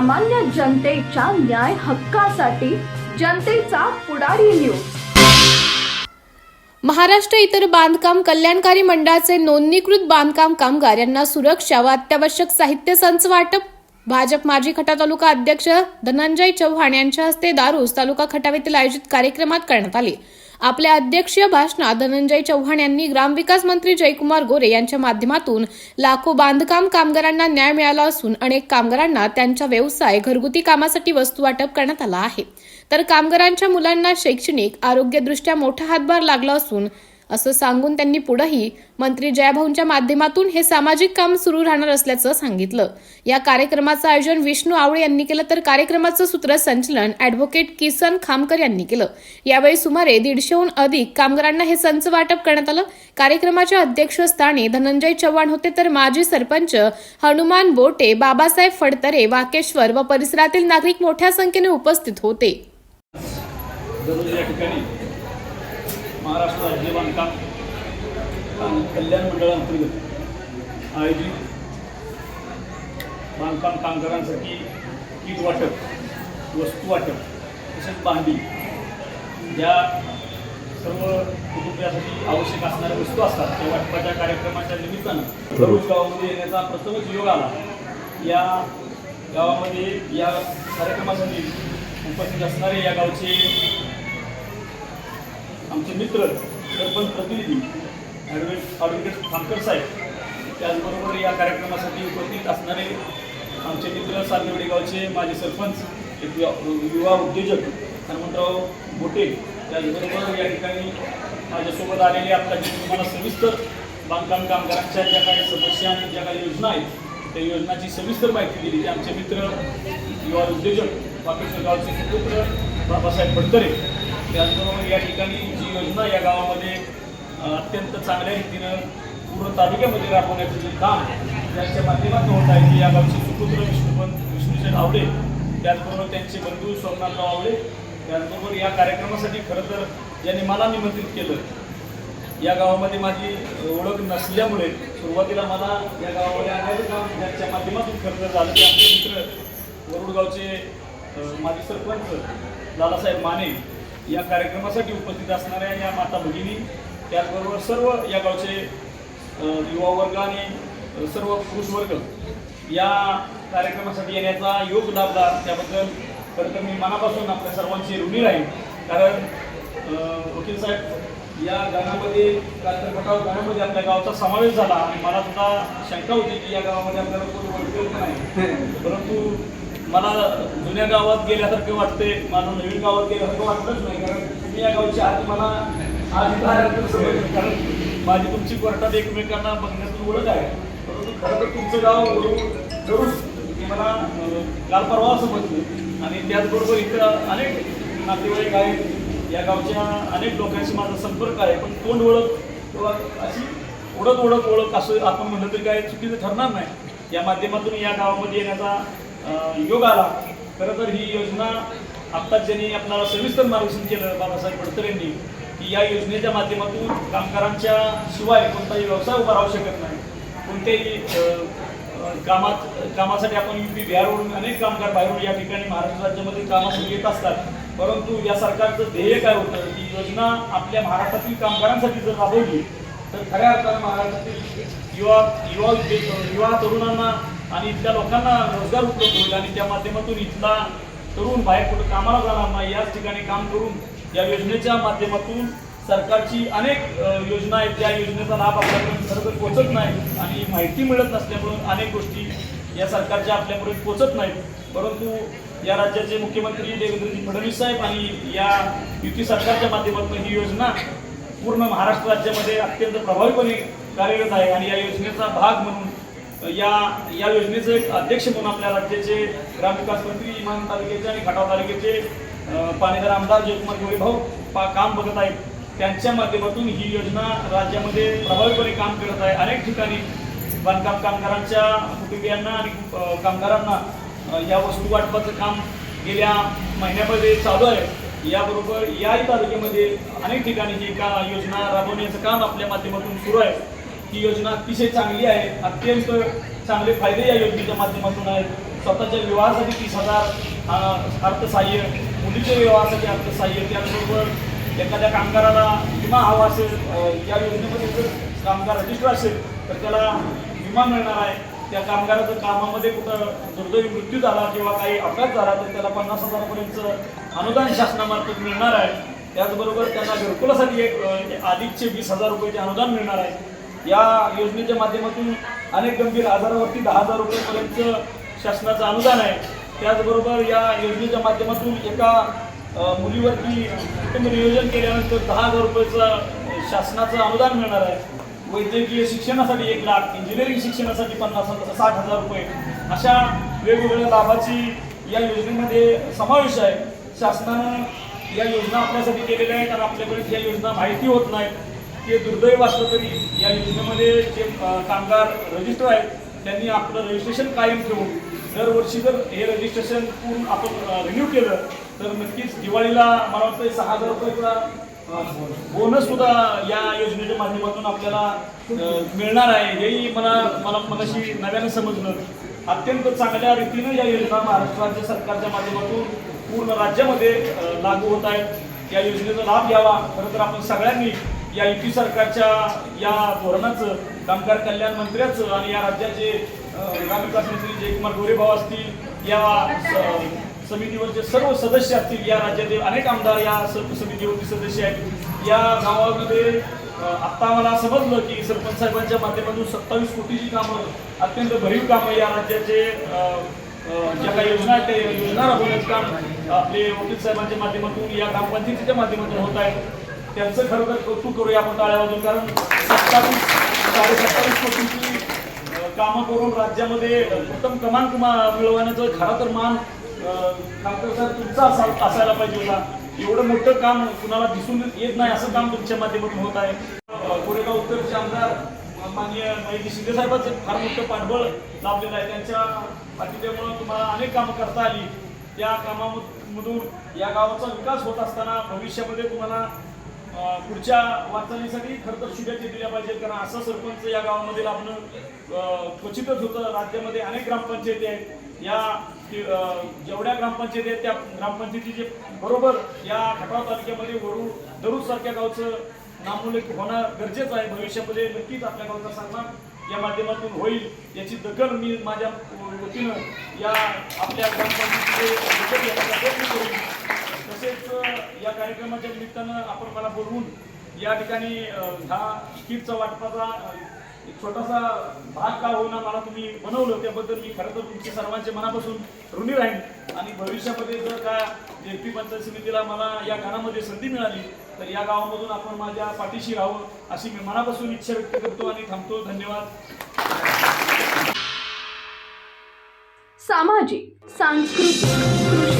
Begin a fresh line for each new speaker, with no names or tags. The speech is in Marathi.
सामान्य जनतेच्या न्याय हक्कासाठी जनतेचा पुढारी न्यूज
महाराष्ट्र इतर बांधकाम कल्याणकारी मंडळाचे नोंदणीकृत बांधकाम कामगार यांना सुरक्षा व अत्यावश्यक साहित्य संच वाटप. भाजप माजी खटा तालुका अध्यक्ष धनंजय चव्हाण यांच्या हस्ते दारूस तालुका खटाव येथील आयोजित कार्यक्रमात करण्यात आले. आपल्या अध्यक्षीय भाषणात धनंजय चव्हाण यांनी ग्रामविकास मंत्री जयकुमार गोरे यांच्या माध्यमातून लाखो बांधकाम कामगारांना न्याय मिळाला असून अनेक कामगारांना त्यांच्या व्यवसाय घरगुती कामासाठी वस्तू वाटप करण्यात आला आहे. तर कामगारांच्या मुलांना शैक्षणिक आरोग्यदृष्ट्या मोठा हातभार लागला असून असं सांगून त्यांनी पुढेही मंत्री जयाभाऊंच्या माध्यमातून हे सामाजिक काम सुरू राहणार असल्याचं सांगितलं. या कार्यक्रमाचं आयोजन विष्णू आवळे यांनी केलं तर कार्यक्रमाचं सूत्रसंचलन अॅडव्होकेट किसन खामकर यांनी केलं. यावेळी सुमारे दीडशेहून अधिक कामगारांना हे संच वाटप करण्यात आलं. कार्यक्रमाच्या अध्यक्षस्थानी धनंजय चव्हाण होते तर माजी सरपंच हनुमान बोटे बाबासाहेब फडतरे वाकेश्वर व परिसरातील नागरिक मोठ्या संख्येने उपस्थित होते.
या ठिकाणी महाराष्ट्र राज्य बांधकाम आणि कल्याण मंडळांतर्गत आयोजित बांधकाम कामगारांसाठी किट वाटप वस्तू वाटप तसेच बांधणी ज्या सर्व कुटुंबियासाठी आवश्यक असणाऱ्या वस्तू असतात. त्या वाटपाच्या कार्यक्रमाच्या निमित्तानं दररोज गावामध्ये येण्याचा प्रथमच योग आला. या गावामध्ये या कार्यक्रमासाठी उपस्थित असणारे या गावचे आमचे मित्र सरपंच प्रतिनिधी ॲडव्होकेट ॲडव्होकेट खामकर साहेब त्याचबरोबर या कार्यक्रमासाठी उपस्थित असणारे आमचे मित्र सातवडी गावचे माजी सरपंच एक युवा उद्योजक हनुमंतराव बोटे त्याचबरोबर या ठिकाणी माझ्यासोबत आलेले आता जे तुम्हाला सविस्तर बांधकाम कामगारांच्या ज्या काही समस्या आणि ज्या काही योजना आहेत त्या योजनाची सविस्तर माहिती दिली. ते आमचे मित्र युवा उद्योजक पाकिस्तान गावचे सुपुत्र बाबासाहेब फडतरे त्याचबरोबर या ठिकाणी जी योजना या गावामध्ये अत्यंत चांगल्या रीतीनं पूर्ण तालुक्यामध्ये राबवण्याचं जे काम ज्यांच्या माध्यमातून होत आहे या गावचे सुपुत्र विष्णुपंत विष्णूजन आवडे त्याचबरोबर त्यांचे बंधू सोमनाथराव आवडे त्याचबरोबर या कार्यक्रमासाठी खरं तर ज्यांनी मला निमंत्रित केलं. या गावामध्ये माझी ओळख नसल्यामुळे सुरुवातीला मला या गावामध्ये आणायचं काम ज्यांच्या माध्यमातून खरं तर झालं ते आमचे मित्र वरुडगावचे माजी सरपंच लालासाहेब माने या कार्यक्रमासाठी उपस्थित असणाऱ्या या माता भगिनी त्याचबरोबर सर्व या गावचे युवा वर्ग आणि सर्व पुरुष वर्ग या कार्यक्रमासाठी येण्याचा योग लाभला त्याबद्दल खरं तर मी मनापासून आपल्या सर्वांची ऋणी राहील कारण वकील साहेब या गाण्यामध्ये रात्र खटाव गाण्यामध्ये आपल्या गावाचा समावेश झाला आणि मला सुद्धा शंका होती की या गावामध्ये आपल्याला कोणी ओळखेल का नाही. परंतु मला जुन्या गावात गेल्यासारखं वाटते मला नवीन गावात गेल्यासारखं वाटतच नाही कारण तुम्ही या गावची आधी मला आज कारण माझी तुमची कोर्टात एकमेकांना बघण्यातून ओळख आहे. परंतु खरं तर तुमचं गाव जरूर हे मला काल परवा समजलं आणि त्याचबरोबर इथं अनेक नातेवाईक आहेत. या गावच्या अनेक लोकांशी माझा संपर्क आहे पण तोंड ओळख किंवा अशी ओळख ओळख ओळख असं आपण म्हणलं तरी काय चुकीचं ठरणार नाही. या माध्यमातून या गावामध्ये येण्याचा योग आला खरं तर ही योजना आत्ताच ज्यांनी आपल्याला सविस्तर मार्गदर्शन केलं बाबासाहेब पडकर यांनी की या योजनेच्या माध्यमातून कामगारांच्या शिवाय कोणताही व्यवसाय उभा राहू शकत नाही. कोणत्याही कामात कामासाठी आपण यू पी बिहारवरून अनेक कामगार बाहेरून या ठिकाणी महाराष्ट्र राज्यामध्ये कामासाठी येत असतात. परंतु या सरकारचं ध्येय काय होतं? ही योजना आपल्या महाराष्ट्रातील कामगारांसाठी जर राबवली तर खऱ्या अर्थानं महाराष्ट्रातील युवा युवा युवा तरुणांना आणि इथल्या लोकांना रोजगार उपलब्ध होईल. आणि त्या माध्यमातून इथला तरुण बाहेर कुठं कामाला जाणार नाही याच ठिकाणी काम करून या योजनेच्या माध्यमातून सरकारची अनेक योजना आहेत. त्या योजनेचा लाभ आपल्यापर्यंत खरं तर पोचत नाही आणि माहिती मिळत नसल्यामुळं अनेक गोष्टी या सरकारच्या आपल्यापर्यंत पोचत नाहीत. परंतु या राज्याचे मुख्यमंत्री देवेंद्रजी फडणवीस साहेब आणि या युती सरकारच्या माध्यमातून ही योजना पूर्ण महाराष्ट्र राज्यामध्ये अत्यंत प्रभावीपणे कार्यरत आहे आणि या योजनेचा भाग म्हणून या या योजनेचे एक अध्यक्ष म्हणून आपल्या राज्याचे ग्रामविकास मंत्री इमान तालुक्याचे आणि खटाव तालुक्याचे पाणीदार आमदार जयकुमार गोरे भाऊ पा काम बघत आहेत. त्यांच्या माध्यमातून ही योजना राज्यामध्ये प्रभावीपणे काम करत आहे. अनेक ठिकाणी बांधकाम कामगारांच्या कुटुंबियांना आणि कामगारांना या वस्तू वाटपाचं काम गेल्या महिन्यामध्ये चालू आहे. याबरोबर याही तालुक्यामध्ये अनेक ठिकाणी ही का योजना राबवण्याचं काम आपल्या माध्यमातून सुरू आहे. ही योजना अतिशय चांगली आहे. अत्यंत चांगले फायदे या योजनेच्या माध्यमातून आहेत. स्वतःच्या विवाहासाठी तीस हजार अर्थसहाय्य मुलीच्या विवाहासाठी अर्थसहाय्य त्याचबरोबर एखाद्या कामगाराला विमा हवा असेल या योजनेमध्ये जर कामगार रजिस्टर असेल तर त्याला विमा मिळणार आहे. त्या कामगाराचं कामामध्ये कुठं दुर्दैवी मृत्यू झाला किंवा काही अपघात झाला तर त्याला पन्नास हजारापर्यंत अनुदान शासनामार्फत मिळणार आहे. त्याचबरोबर त्यांना घरकुलासाठी एक अ, अधिकचे वीस हजार रुपयाचे अनुदान मिळणार आहे. या योजनेच्या माध्यमातून अनेक गंभीर आजारावरती दहा हजार रुपयेपर्यंत शासनाचं अनुदान आहे. त्याचबरोबर या योजनेच्या माध्यमातून एका मुलीवरती कुटुंब नियोजन केल्यानंतर दहा हजार रुपयाचं शासनाचं अनुदान मिळणार आहे. वैद्यकीय शिक्षणासाठी एक लाख इंजिनिअरिंग शिक्षणासाठी पन्नास हजार साठ हजार रुपये. अशा वेगवेगळ्या लाभाची या योजनेमध्ये समावेश आहे. शासनानं या योजना आपल्यासाठी केलेल्या आहेत आणि आपल्याकडे या योजना माहिती होत नाहीत. ते दुर्दैव असलं तरी या योजनेमध्ये जे कामगार रजिस्टर आहेत त्यांनी आपलं रजिस्ट्रेशन कायम ठेवून दरवर्षी जर हे रजिस्ट्रेशन पूर्ण आपण रिन्यू केलं तर नक्कीच दिवाळीला मला वाटतं सहा हजार रुपयाचा बोनस सुद्धा या योजनेच्या माध्यमातून आपल्याला मिळणार आहे. हेही मला मला मनाशी नव्याने समजलं. अत्यंत चांगल्या रीतीनं या योजना महाराष्ट्र राज्य सरकारच्या माध्यमातून पूर्ण राज्यामध्ये लागू होत आहेत. या योजनेचा लाभ घ्यावा. खरं तर आपण सगळ्यांनी या युती सरकारच्या या धोरणाचं कामगार कल्याण मंत्र्याचं आणि या राज्याचे ग्रामविकास मंत्री जयकुमार गोरेभाऊ असतील या समितीवरचे सर्व सदस्य असतील या राज्यातील अनेक आमदार या स- समितीवरचे सदस्य आहेत. या गावामध्ये आत्ता मला समजलं की सरपंच साहेबांच्या माध्यमातून सत्तावीस कोटीची कामं अत्यंत भरीव कामं या राज्याचे ज्या काही योजना आहेत त्या योजना राबवण्याचं काम आपले वकील साहेबांच्या माध्यमातून या ग्रामपंचायतीच्या माध्यमातून होत आहे. त्यांचं खरं तर कौतुक करूया आपण टाळ्या वाजून कारण सत्तावीस साडे सत्तावीस कोटीची कामं करून राज्यामध्ये उत्तम कमान कुमा मिळवण्याचं खरा तर मान खासदार साहेब तुमचा असा असायला पाहिजे होता. एवढं मोठं काम कुणाला दिसून येत नाही असं काम तुमच्या माध्यमातून होत आहे. कोरेगाव उत्तरचे आमदार माननीय माहिती शिंदे साहेबांचं फार मोठं पाठबळ लाभलेलं आहे. त्यांच्या पाठिंब्यामुळे तुम्हाला अनेक कामं करता आली. त्या कामामधून या गावाचा विकास होत असताना भविष्यामध्ये तुम्हाला पुढच्या वाटचालीसाठी खरं तर शुभेच्छा दिल्या पाहिजेत. कारण असं सरपंच या गावामध्ये लाभणं क्वचितच होतं. राज्यामध्ये अनेक ग्रामपंचायती आहेत. या जेवढ्या ग्रामपंचायती आहेत त्या ग्रामपंचायतीचे बरोबर या खटाव तालुक्यामध्ये वरू दरूज सारख्या गावचं नामोल्लेख होणं गरजेचं आहे. भविष्यामध्ये नक्कीच आपल्या गावचा सन्मान या माध्यमातून होईल. याची दखल मी माझ्या वतीनं या आपल्या ग्रामपंचायतीचे प्रयत्न करीन. तसेच या कार्यक्रमाच्या निमित्तानं आपण मला बोलवून या ठिकाणी हा ह्या किटचा वाटपाचा एक छोटासा भाग का होईना मला तुम्ही बनवलं त्याबद्दल मी खरं तर तुमच्या सर्वांच्या मनापासून ऋणी राहीन. आणि भविष्यामध्ये जर का जेपी पंचायत समितीला मला या गाण्यामध्ये संधी मिळाली तर या गावामधून आपण माझ्या पाठीशी राहावं अशी मी मनापासून इच्छा व्यक्त करतो आणि थांबतो. धन्यवाद.
सामाजिक सांस्कृतिक